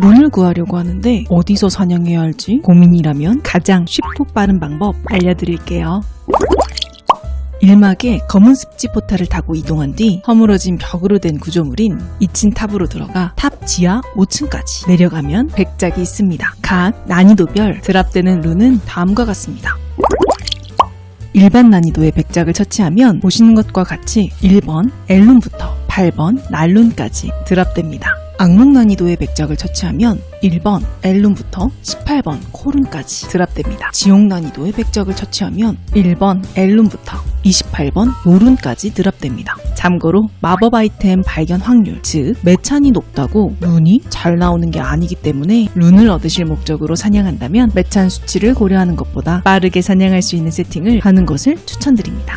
룬을 구하려고 하는데 어디서 사냥해야 할지 고민이라면 가장 쉽고 빠른 방법 알려드릴게요. 일막에 검은 습지 포탈을 타고 이동한 뒤 허물어진 벽으로 된 구조물인 2층 탑으로 들어가 탑 지하 5층까지 내려가면 백작이 있습니다. 각 난이도별 드랍되는 룬은 다음과 같습니다. 일반 난이도의 백작을 처치하면 보시는 것과 같이 1번 엘룬부터 8번 날룬까지 드랍됩니다. 악몽 난이도의 백작을 처치하면 1번 엘룬부터 18번 코룬까지 드랍됩니다. 지옥 난이도의 백작을 처치하면 1번 엘룬부터 28번 노룬까지 드랍됩니다. 참고로 마법 아이템 발견 확률, 즉 매찬이 높다고 룬이 잘 나오는 게 아니기 때문에 룬을 얻으실 목적으로 사냥한다면 매찬 수치를 고려하는 것보다 빠르게 사냥할 수 있는 세팅을 하는 것을 추천드립니다.